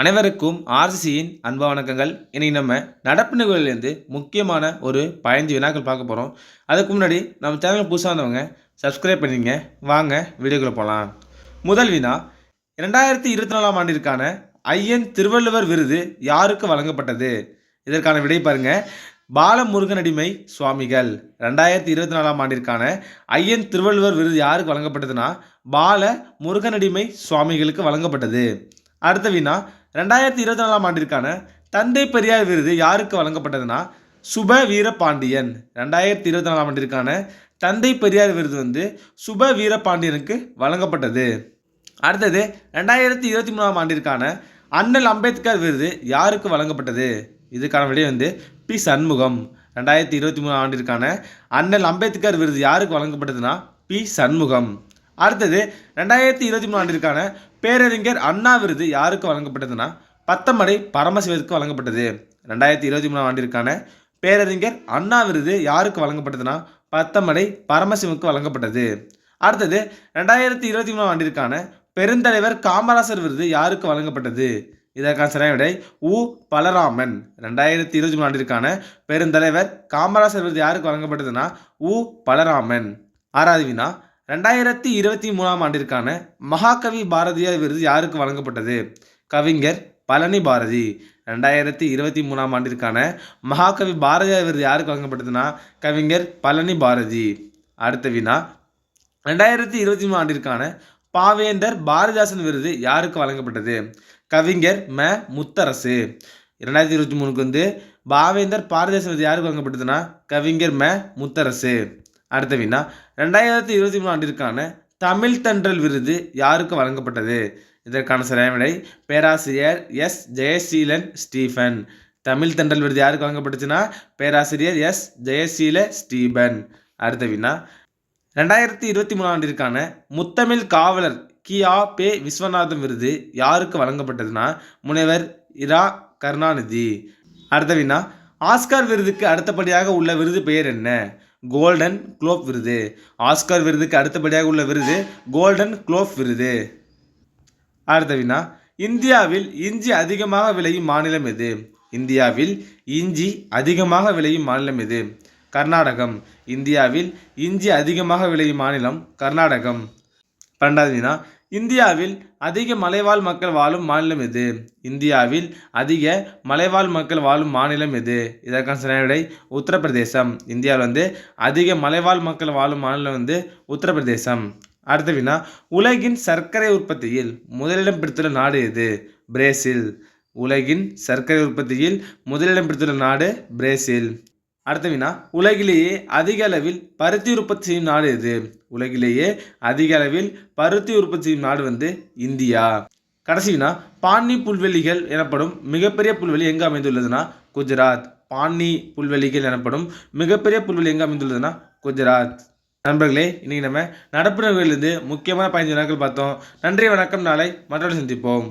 அனைவருக்கும் ஆர்சிசியின் அன்ப வணக்கங்கள். இன்றைக்கி நம்ம நடப்பு நிகழ்வுலேருந்து முக்கியமான ஒரு பதினஞ்சு வினாக்கள் பார்க்க போகிறோம் அதுக்கு முன்னாடி நம்ம சேனல் புதுசாக இருந்தவங்க சப்ஸ்கிரைப் பண்ணிங்க வாங்க வீடியோக்குள்ளே போகலாம் முதல் வினா இரண்டாயிரத்தி இருபத்தி நாலாம் ஆண்டிற்கான ஐயன் திருவள்ளுவர் விருது யாருக்கு வழங்கப்பட்டது? இதற்கான விடை பாருங்க. பாலமுருகனடிமை சுவாமிகள். ரெண்டாயிரத்தி இருபத்தி நாலாம் ஆண்டிற்கான ஐயன் திருவள்ளுவர் விருது யாருக்கு வழங்கப்பட்டதுன்னா பால முருகனடிமை சுவாமிகளுக்கு வழங்கப்பட்டது. அடுத்த வினா ரெண்டாயிரத்தி இருபத்தி நாலாம் ஆண்டிற்கான தந்தை பெரியார் விருது யாருக்கு வழங்கப்பட்டதுன்னா சுப வீரபாண்டியன். ரெண்டாயிரத்தி இருபத்தி நாலாம் ஆண்டிற்கான தந்தை பெரியார் விருது வந்து சுப வீரபாண்டியனுக்கு வழங்கப்பட்டது. அடுத்தது ரெண்டாயிரத்தி இருபத்தி மூணாம் ஆண்டிற்கான அண்ணல் அம்பேத்கர் விருது யாருக்கு வழங்கப்பட்டது? இதுக்கான விடை வந்து பி. சண்முகம். ரெண்டாயிரத்தி இருபத்தி மூணாம் ஆண்டிற்கான அண்ணல் அம்பேத்கர் விருது யாருக்கு வழங்கப்பட்டதுன்னா பி. சண்முகம். அடுத்தது ரெண்டாயிரத்தி இருபத்தி மூணு ஆண்டிற்கான பேரறிஞர் அண்ணா விருது யாருக்கு வழங்கப்பட்டதுன்னா பத்தமடை பரமசிவருக்கு வழங்கப்பட்டது. ரெண்டாயிரத்தி இருபத்தி மூணாம் ஆண்டிற்கான பேரறிஞர் அண்ணா விருது யாருக்கு வழங்கப்பட்டதுன்னா பத்தமடை பரமசிவனுக்கு வழங்கப்பட்டது. அடுத்தது ரெண்டாயிரத்தி இருபத்தி மூணாம் ஆண்டிற்கான பெருந்தலைவர் காமராசர் விருது யாருக்கு வழங்கப்பட்டது? இதற்கான சரியான விடை உ. பலராமன். ரெண்டாயிரத்தி இருபத்தி மூணு ஆண்டிற்கான பெருந்தலைவர் காமராசர் விருது யாருக்கு வழங்கப்பட்டதுன்னா உ. பலராமன். ஆறாவது வினா ரெண்டாயிரத்தி இருபத்தி மூணாம் ஆண்டிற்கான மகாகவி பாரதியார் விருது யாருக்கு வழங்கப்பட்டது? கவிஞர் பழனி பாரதி. ரெண்டாயிரத்தி இருபத்தி மூணாம் ஆண்டிற்கான மகாகவி பாரதியார் விருது யாருக்கு வழங்கப்பட்டதுன்னா கவிஞர் பழனி பாரதி. அடுத்த வினா ரெண்டாயிரத்தி இருபத்தி மூணு ஆண்டிற்கான பாவேந்தர் பாரதிதாசன் விருது யாருக்கு வழங்கப்பட்டது? கவிஞர் ம. முத்தரசு. ரெண்டாயிரத்தி இருபத்தி மூணுக்கு வந்து பாவேந்தர் பாரதிதாசன் விருது யாருக்கு வழங்கப்பட்டதுன்னா கவிஞர் ம. முத்தரசு. அடுத்த வினா ரெண்டாயிரத்தி இருபத்தி மூணு ஆண்டிற்கான தமிழ் தென்றல் விருது யாருக்கு வழங்கப்பட்டது? இதற்கான சரியான விடை பேராசிரியர் எஸ். ஜெயசீலன் ஸ்டீஃபன் தமிழ் தென்றல் விருது யாருக்கு வழங்கப்பட்டுச்சுன்னா பேராசிரியர் எஸ். ஜெயசீல ஸ்டீபன். அடுத்த வினா ரெண்டாயிரத்தி இருபத்தி மூணு ஆண்டிற்கான முத்தமிழ் காவலர் கியா பே விஸ்வநாதன் விருது யாருக்கு வழங்கப்பட்டதுன்னா முனைவர் இரா கருணாநிதி. அடுத்த வினா ஆஸ்கார் விருதுக்கு அடுத்தபடியாக உள்ள விருது பெயர் என்ன? கோல்டன் குளோப் விருது. ஆஸ்கார் விருதுக்கு அடுத்தபடியாக உள்ள விருது கோல்டன் குளோப் விருது. அடுத்த வினா இந்தியாவில் இஞ்சி அதிகமாக விளையும் மாநிலம் எது? இந்தியாவில் இஞ்சி அதிகமாக விளையும் மாநிலம் எது? கர்நாடகம். இந்தியாவில் இஞ்சி அதிகமாக விளையும் மாநிலம் கர்நாடகம். பன்னெண்டாவது வினா இந்தியாவில் அதிக மலைவாழ் மக்கள் வாழும் மாநிலம் எது? இந்தியாவில் அதிக மலைவாழ் மக்கள் வாழும் மாநிலம் எது? இதற்கான சரியான உத்தரப்பிரதேசம். இந்தியாவில் வந்து அதிக மலைவாழ் மக்கள் வாழும் மாநிலம் வந்து உத்தரப்பிரதேசம். அடுத்த வினா உலகின் சர்க்கரை உற்பத்தியில் முதலிடம் பிடித்துள்ள நாடு எது? பிரேசில். உலகின் சர்க்கரை உற்பத்தியில் முதலிடம் பிடித்துள்ள நாடு பிரேசில். அடுத்த வினா உலகிலேயே அதிக அளவில் பருத்தி உற்பத்தி செய்யும் நாடு எது? உலகிலேயே அதிக அளவில் பருத்தி உற்பத்தி செய்யும் நாடு வந்து இந்தியா. கடைசினா வினா பான்னி புல்வெளிகள் எனப்படும் மிகப்பெரிய புல்வெளி எங்கே அமைந்துள்ளதுன்னா குஜராத். பான்னி புல்வெளிகள் எனப்படும் மிகப்பெரிய புல்வெளி எங்கே அமைந்துள்ளதுன்னா குஜராத். நண்பர்களே இன்னைக்கு நம்ம நடப்பு நிகழ்வுலேருந்து முக்கியமான பதினஞ்சு நாட்கள் பார்த்தோம். நன்றி வணக்கம். நாளை மற்றொரு சந்திப்போம்.